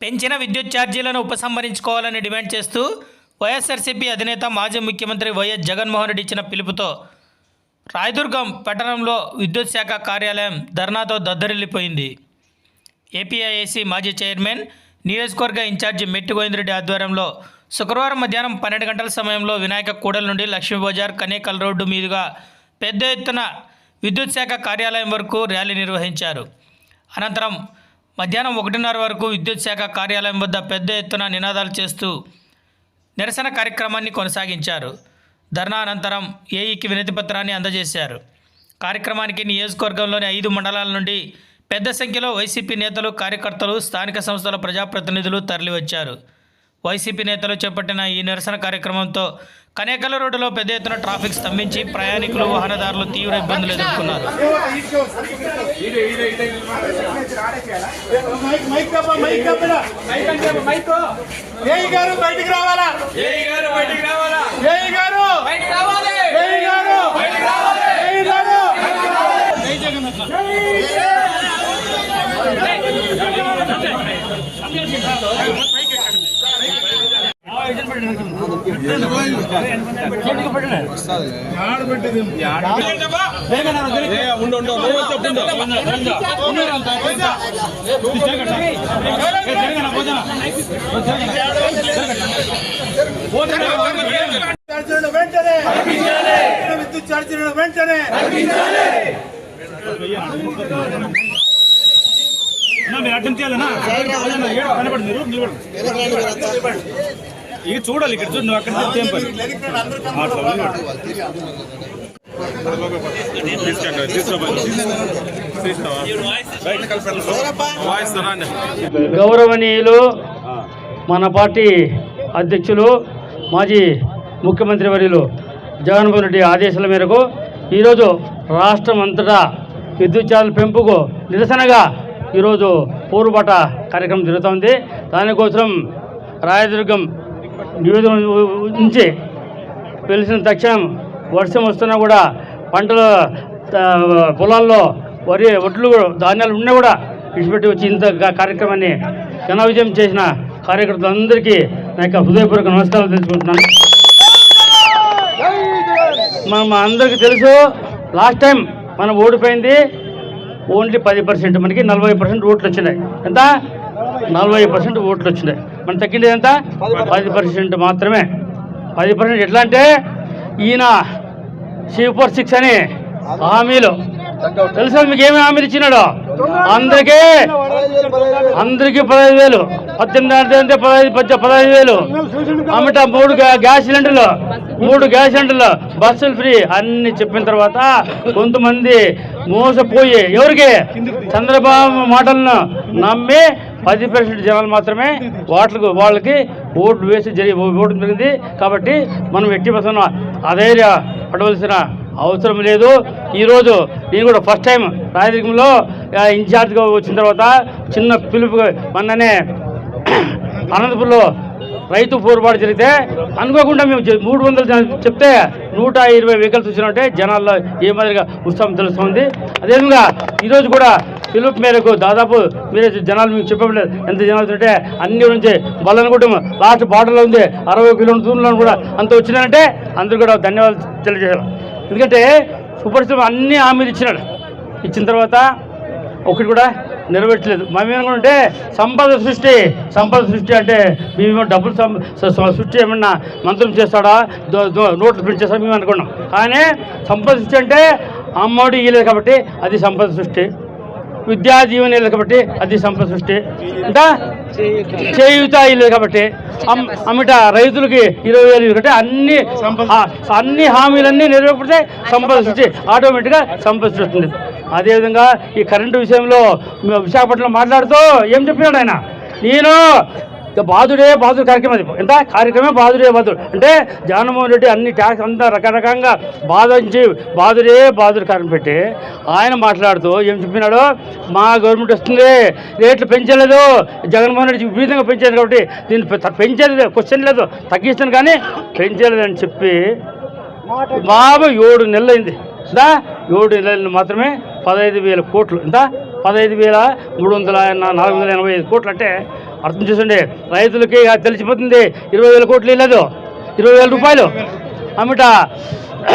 పెంచిన విద్యుత్ ఛార్జీలను ఉపసంహరించుకోవాలని డిమాండ్ చేస్తూ వైఎస్ఆర్సీపీ అధినేత మాజీ ముఖ్యమంత్రి వైఎస్ జగన్మోహన్ రెడ్డి ఇచ్చిన పిలుపుతో రాయదుర్గం పట్టణంలో విద్యుత్ శాఖ కార్యాలయం ధర్నాతో దద్దరిల్లిపోయింది. ఏపీఐఏసీ మాజీ చైర్మన్ నియోజకవర్గ ఇన్ఛార్జి మెట్టి గోవిందరెడ్డి ఆధ్వర్యంలో శుక్రవారం మధ్యాహ్నం పన్నెండు గంటల సమయంలో వినాయక కూడల నుండి లక్ష్మీ బజార్ కనేకల్ రోడ్డు మీదుగా పెద్ద ఎత్తున విద్యుత్ శాఖ కార్యాలయం వరకు ర్యాలీ నిర్వహించారు. అనంతరం మధ్యాహ్నం ఒకటిన్నర వరకు విద్యుత్ శాఖ కార్యాలయం వద్ద పెద్ద ఎత్తున నినాదాలు చేస్తూ నిరసన కార్యక్రమాన్ని కొనసాగించారు. ధర్నా అనంతరం ఏఈకి వినతి పత్రాన్ని అందజేశారు. కార్యక్రమానికి నియోజకవర్గంలోని ఐదు మండలాల నుండి పెద్ద సంఖ్యలో వైసీపీ నేతలు కార్యకర్తలు స్థానిక సంస్థల ప్రజాప్రతినిధులు తరలివచ్చారు. వైసీపీ నేతలు చేపట్టిన ఈ నిరసన కార్యక్రమంతో కనేకల రోడ్డులో పెద్ద ఎత్తున ట్రాఫిక్ స్తంభించి ప్రయాణికులు వాహనదారులు తీవ్ర ఇబ్బందులు ఎదుర్కొన్నారు. బయటికి వెంటనే విద్యుత్ ఛార్జీలను వెంటనే మీరు అర్థం చేయాలన్నా కనపడి మీరు నిలబడి. ఇక చూడాలి ఇక్కడ చూడు నువ్వు అక్కడ చెప్తే ఏం పని? గౌరవనీయులు మన పార్టీ అధ్యక్షులు మాజీ ముఖ్యమంత్రి వర్యులు జగన్మోహన్ రెడ్డి ఆదేశాల మేరకు ఈరోజు రాష్ట్రం అంతటా విద్యుత్ ఛానల్ పెంపుకు నిరసనగా ఈరోజు పూర్వపట కార్యక్రమం జరుగుతోంది. దానికోసం రాయదుర్గం నియోజకవర్గం నుంచి వెలిసిన తక్షణం వర్షం వస్తున్నా కూడా పంటల పొలాల్లో వరి ఒడ్లు ధాన్యాలు ఉన్నా కూడా విడిచిపెట్టి వచ్చి ఇంత కార్యక్రమాన్ని ఘన విజయం చేసిన కార్యకర్తలందరికీ నా యొక్క హృదయపూర్వక నమస్కారాలు తెలుసుకుంటున్నాను మనం అందరికీ తెలుసు లాస్ట్ టైం మనం ఓడిపోయింది. ఓన్లీ పది పర్సెంట్ మనకి నలభై పర్సెంట్ ఓట్లు వచ్చినాయి ఎంత? నలభై పర్సెంట్ ఓట్లు వచ్చినాయి మనం తగ్గింది ఎంత? పది పర్సెంట్ మాత్రమే. పది పర్సెంట్ ఎట్లా అంటే ఈయన సూపర్ సిక్స్ అని హామీలు. తెలుసా మీకు ఏమి హామీలు ఇచ్చినాడు? అందరికీ అందరికీ పదహైదు వేలు. పద్దెనిమిది అంటే అంటే పదహైదు పద్దె పదహైదు వేలు. అమ్మట మూడు గ్యా- గ్యాస్ సిలిండర్లు. మూడు గ్యాస్ సెంటర్లు బస్సులు ఫ్రీ అన్ని చెప్పిన తర్వాత కొంతమంది మోసపోయి ఎవరికి? చంద్రబాబు మాటలను నమ్మి పది పర్సెంట్ జనాలు మాత్రమే వాటికి వాళ్ళకి ఓట్లు వేసి జరిగి ఓటు జరిగింది. కాబట్టి మనం ఎట్టి పర్సెంట్ అధైర్య పడవలసిన అవసరం లేదు. ఈరోజు నేను కూడా ఫస్ట్ టైం రాయదుర్గంలో ఇన్ఛార్జ్గా వచ్చిన తర్వాత చిన్న పిలుపు మొన్ననే అనంతపూర్లో రైతు పోరుబాటు జరిగితే అనుకోకుండా మేము మూడు వందలు చెప్తే నూట ఇరవై వెహికల్స్ వచ్చినట్టే జనాల్లో ఏ మాదిరిగా ఉత్సాహం తెలుస్తుంది. అదేవిధంగా ఈరోజు కూడా పిలుపు మేరకు దాదాపు మీరే జనాలు మీకు చెప్పలేదు ఎంత జనాలు ఉంటే అన్ని నుంచి బల్లనుకుంటాం లాస్ట్ బార్డర్లో ఉంది అరవై కిలోమీటర్ దూరంలో కూడా అంత వచ్చినారంటే అందరూ కూడా ధన్యవాదాలు తెలియజేయాలి. ఎందుకంటే సుపరిశ్రమ అన్ని హామీలు ఇచ్చినాడు. ఇచ్చిన తర్వాత ఒకటి కూడా నెరవేర్చలేదు. మేమేమనుకుంటే సంపద సృష్టి సంపద సృష్టి అంటే మేము డబ్బులు సృష్టి ఏమన్నా మంత్రం చేస్తాడా? నోట్లు ప్రింట్ చేస్తాడా? మేము అనుకున్నాం. కానీ సంపద సృష్టి అంటే అమ్మఒడి ఇవ్వలేదు కాబట్టి అది సంపద సృష్టి. విద్యా జీవన ఇవ్వలేదు కాబట్టి అది సంపద సృష్టి. ఇంకా చేయుత ఇవ్వలేదు కాబట్టి. అమ్- అమ్మిట రైతులకి ఇరవై వేలు ఇవ్వదు కాబట్టి అన్ని అన్ని హామీలన్నీ నెరవేర్పడితే సంపద సృష్టి. ఆటోమేటిక్గా సంపద సృష్టి అదేవిధంగా ఈ కరెంటు విషయంలో విశాఖపట్నంలో మాట్లాడుతూ ఏం చెప్పినాడు ఆయన? నేను బాధుడే బాధుడు కార్యక్రమం అది. ఎంత? కార్యక్రమం బాధుడే బాధుడు. అంటే జగన్మోహన్ రెడ్డి అన్ని ట్యాక్స్ అంతా రకరకంగా బాధించి బాధుడే బాధుడు కార్యక్రమం పెట్టి ఆయన మాట్లాడుతూ ఏం చెప్పినాడు? మా గవర్నమెంట్ వస్తుంది రేట్లు పెంచలేదు. జగన్మోహన్ రెడ్డి విపరీతంగా పెంచారు కాబట్టి దీన్ని పెంచలేదు. క్వశ్చన్ లేదు. తగ్గిస్తాను కానీ పెంచలేదని చెప్పి బాబు ఏడు నెలలు అయింది ఇందా ఏడు నెలలు మాత్రమే పదహైదు వేల కోట్లు. ఎంత? పదహైదు వేల మూడు వందల నాలుగు వందల ఎనభై ఐదు కోట్లు అంటే అర్థం చేసుకోండి రైతులకి అది తెలిసిపోతుంది. ఇరవై వేల కోట్లు లేదు? ఇరవై వేల రూపాయలు. అమిట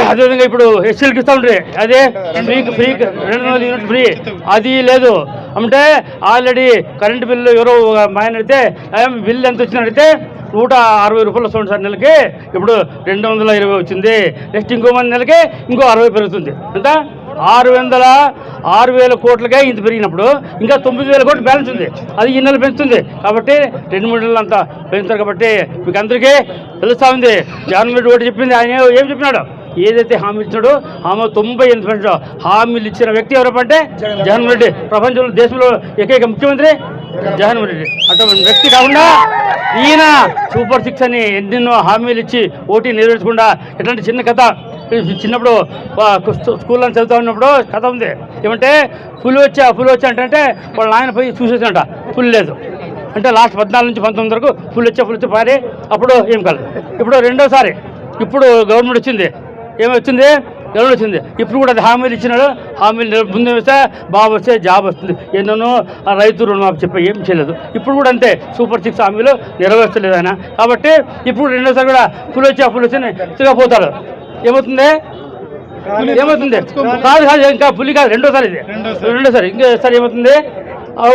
అదేవిధంగా ఇప్పుడు ఎస్సీలకి ఇస్తూ ఉంటారు అదే ఫ్రీ ఫ్రీ రెండు వందల యూనిట్ ఫ్రీ అది లేదు. అంటే ఆల్రెడీ కరెంటు బిల్లు ఎవరో ఒక ఆయన అయితే బిల్లు ఎంత వచ్చిందని అడిగితే నూట అరవై రూపాయలు వస్తుంది సార్ నెలకి. ఇప్పుడు రెండు వందల ఇరవై వచ్చింది. నెక్స్ట్ ఇంకో మంది నెలకి ఇంకో అరవై పెరుగుతుంది. ఎంత? ఆరు వందల ఆరు వేల కోట్లకే ఇంత పెరిగినప్పుడు ఇంకా తొమ్మిది వేల కోట్లు బ్యాలెన్స్ ఉంది. అది ఈ నెల పెంచుతుంది. కాబట్టి రెండు మూడు నెలలు అంతా పెంచుతారు కాబట్టి మీకు అందరికీ తెలుస్తూ ఉంది. జగన్ రెడ్డి ఒకటి చెప్పింది ఆయన ఏం చెప్పినాడు? ఏదైతే హామీ ఇచ్చినాడో హామీ తొంభై ఎనిమిది పర్సెంట్ హామీలు ఇచ్చిన వ్యక్తి ఎవరంటే జగన్ రెడ్డి. ప్రపంచంలో దేశంలో ఏకైక ముఖ్యమంత్రి జగన్ రెడ్డి. అటువంటి వ్యక్తి కాకుండా ఈయన సూపర్ సిక్స్ అని ఎన్నెన్నో హామీలు ఇచ్చి ఓటీ నెరవేర్చకుండా ఇట్లాంటి చిన్న కథ చిన్నప్పుడు స్కూల్లో చదువుతూ ఉన్నప్పుడు కథ ఉంది. ఏమంటే పులి వచ్చా పులి వచ్చా అంటే వాళ్ళ నాయన పోయి చూసేసంట పులి లేదు. అంటే లాస్ట్ పద్నాలుగు నుంచి పంతొమ్మిది వరకు పులి వచ్చా పులి వచ్చి పారి అప్పుడు ఏం కలదు. ఇప్పుడు రెండోసారి ఇప్పుడు గవర్నమెంట్ వచ్చింది. ఏమి వచ్చింది? గవర్నమెంట్ వచ్చింది. ఇప్పుడు కూడా అది హామీలు ఇచ్చినాడు. హామీలు ముందు వస్తే బాబు వస్తే జాబ్ వస్తుంది. ఎన్నోనో ఆ రైతు రుణమాఫీ చెప్పి ఏం చేయలేదు. ఇప్పుడు కూడా అంతే. సూపర్ సిక్స్ హామీలు నెరవేర్చలేదు ఆయన. కాబట్టి ఇప్పుడు రెండోసారి కూడా పులి వచ్చి పులి వచ్చి పోతాడు ఏమవుతుంది? ఏమవుతుంది? కాదు. కాదు ఇంకా పులి కాదు రెండోసారి ఇది. రెండోసారి. ఇంకోసారి ఏమవుతుంది?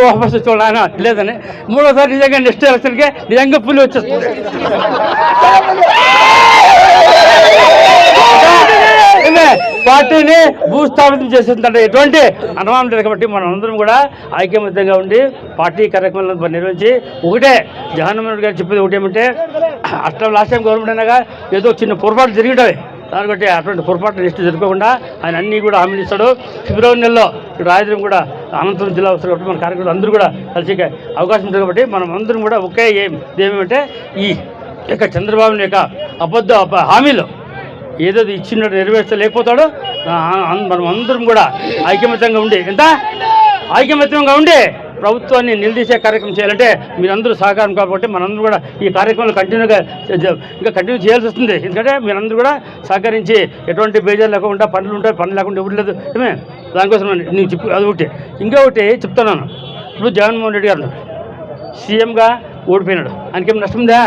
వాపస్ ఆయన లేదని. మూడోసారి నిజంగా నెక్స్ట్ ఎలక్షన్కి నిజంగా పులి వచ్చేస్తుంది. పార్టీని భూస్థాపితం చేస్తుందంటే ఎటువంటి అనుమానం లేదు కాబట్టి మనం అందరం కూడా ఐక్యమత్యంగా ఉండి పార్టీ కార్యక్రమాలను నిర్వహించి ఒకటే జగన్మోహన్ రెడ్డి గారు చెప్పేది ఒకటి ఏమంటే అట్లా లాస్ట్ టైం గవర్నమెంట్ అయినాక ఏదో చిన్న పొరపాటు జరిగి ఉంటుంది దాన్ని బట్టి అటువంటి పొరపాటు నెక్స్ట్ జరగకుండా ఆయన అన్నీ కూడా హామీలు ఇస్తాడు. ఫిబ్రవరి నెలలో ఇక్కడ రాయదుర్గం కూడా అనంతపురం జిల్లా వస్తారు కాబట్టి మన కార్యకర్తలు అందరూ కూడా కలిసి అవకాశం ఉంటుంది కాబట్టి మనం అందరం కూడా ఒకే ఏం ఏమంటే ఈ యొక్క చంద్రబాబు యొక్క అబద్ధ హామీలు ఏదో ఇచ్చినట్టు నెరవేర్చలేకపోతాడో లేకపోతాడు. మనం అందరం కూడా ఐకమత్యంగా ఉండి ఎంత? ఐకమత్యంగా ఉండి ప్రభుత్వాన్ని నిలదీసే కార్యక్రమం చేయాలంటే మీరందరూ సహకారం కాబట్టి మనందరూ కూడా ఈ కార్యక్రమాలు కంటిన్యూగా ఇంకా కంటిన్యూ చేయాల్సి వస్తుంది. ఎందుకంటే మీరందరూ కూడా సహకరించి ఎటువంటి బేజారు లేకుండా పనులు ఉంటాయి పనులు లేకుండా ఎవరు లేదు. ఏమే? దానికోసం నేను చెప్పు అది ఒకటి. ఇంకొకటి చెప్తున్నాను. ఇప్పుడు జగన్మోహన్ రెడ్డి గారు సీఎంగా ఓడిపోయినాడు. ఆయనకేం నష్టం ఉందా?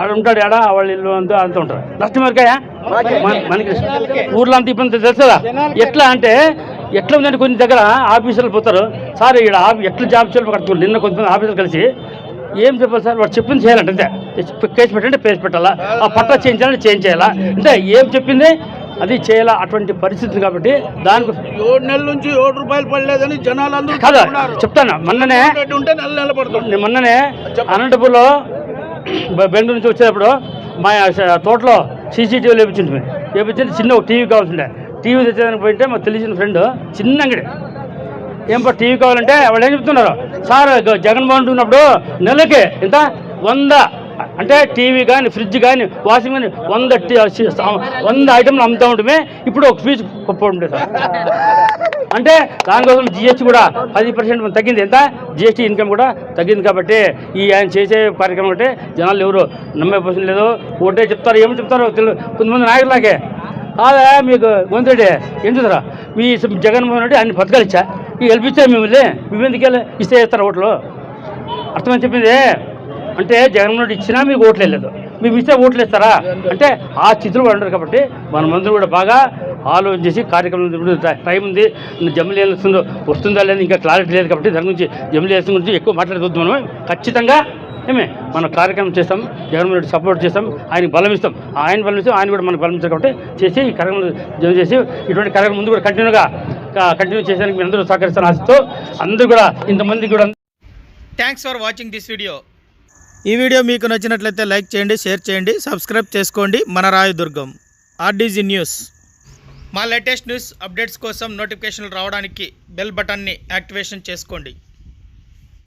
ఆడ ఉంటాడు ఆడ వాళ్ళ ఇల్లు అంతా అంతా ఉంటారు నష్టం ఎవరికాయా మన- మనకి. ఊర్లో అంత ఇబ్బంది తెలుస్తుందా? ఎట్లా అంటే ఎట్లా ఉందంటే కొన్ని దగ్గర ఆఫీసర్లు పోతారు. సార్ ఇక్కడ ఎట్లా జాబ్ చేయాలి నిన్న కొంతమంది ఆఫీసర్లు కలిసి ఏం చెప్పాలి సార్? వాడు చెప్పింది చేయాలంటే అంతే. కేసు పెట్టంటే కేసు పెట్టాలా? ఆ పట్టా చేంజ్ చేయాలంటే చేంజ్ చేయాలా? అంటే ఏం చెప్పింది? అది చేయాలా అటువంటి పరిస్థితి కాబట్టి దానికి ఏడు నెలల నుంచి ఏడు రూపాయలు పడలేదని జనాలు అందరూ కాదా. చెప్తాను. మొన్ననే ఉంటే నెల నెల పడుతుంది. నేను మొన్ననే అనంతపూర్లో బెంగళూరు నుంచి వచ్చేటప్పుడు మా తోటలో సీసీటీవీ లేపించింది. లేపించింది చిన్న ఒక టీవీ కావాల్సిండే టీవీ తెచ్చేదానికి పోయింటే మాకు తెలిసిన ఫ్రెండ్ చిన్న అంగడి. ఏంపా టీవీ కావాలంటే వాళ్ళు ఏం చెప్తున్నారు? సార్ జగన్మోహన్ ఉన్నప్పుడు నెలకి ఎంత? వంద. అంటే టీవీ కానీ ఫ్రిడ్జ్ కానీ వాషింగ్ కానీ వంద టీ- వంద ఐటమ్లు అమ్ముతూ ఉంటమే. ఇప్పుడు ఒక ఫీజు గొప్ప సార్. అంటే దానికోసం జిఎస్టీ కూడా పది పర్సెంట్ తగ్గింది. ఎంత? జిఎస్టీ ఇన్కమ్ కూడా తగ్గింది కాబట్టి ఈ ఆయన చేసే కార్యక్రమం అంటే జనాలు ఎవరు నమ్మే పొజిషన్ లేదు. ఒకటే చెప్తారు ఏమి చెప్తారో తెలియదు కొంతమంది నాయకులాగే. కాదా మీకు గొంతుడే ఏం చూసారా? మీ జగన్మోహన్ రెడ్డి అన్ని పథకాలు ఇచ్చా. ఇక గెలిపించా మిమ్మల్ని. మేము ఎందుకు వెళ్ళి ఇస్తే ఇస్తారు ఓట్లు. అర్థమని చెప్పింది అంటే జగన్మోహన్ రెడ్డి ఇచ్చినా మీకు ఓట్లు వెళ్ళదు మీకు ఇస్తే ఓట్లు ఇస్తారా? అంటే ఆ చిత్రులు కూడా ఉండరు కాబట్టి మనమందరం కూడా బాగా ఆలోచన చేసి కార్యక్రమం టైం ఉంది. జమిలీ ఎలక్షన్ వస్తుందా లేదా ఇంకా క్లారిటీ లేదు కాబట్టి దాని గురించి జమిలీ గురించి ఎక్కువ మాట్లాడవద్దు మనం. ఖచ్చితంగా ఏమే మనం కార్యక్రమం చేస్తాం జగన్మోహన్ రెడ్డి సపోర్ట్ చేస్తాం ఆయన బలం ఇస్తాం. ఆయన బలం ఇస్తాం ఆయన కూడా మనం బలం కాబట్టి చేసి ఈ కార్యక్రమం జమ చేసి ఇటువంటి కార్యక్రమం ముందు కూడా కంటిన్యూగా కంటిన్యూ చేసేందుకు మీరు అందరూ సహకరిస్తాను ఆశతో అందరూ కూడా ఇంతమంది కూడా thanks for watching this video ఈ వీడియో మీకు నచ్చినట్లయితే లైక్ చేయండి షేర్ చేయండి సబ్స్క్రైబ్ చేసుకోండి. మన రాయదుర్గం ఆర్డీజీ న్యూస్ మా లేటెస్ట్ న్యూస్ అప్డేట్స్ కోసం నోటిఫికేషన్లు రావడానికి బెల్ బటన్ని యాక్టివేషన్ చేసుకోండి.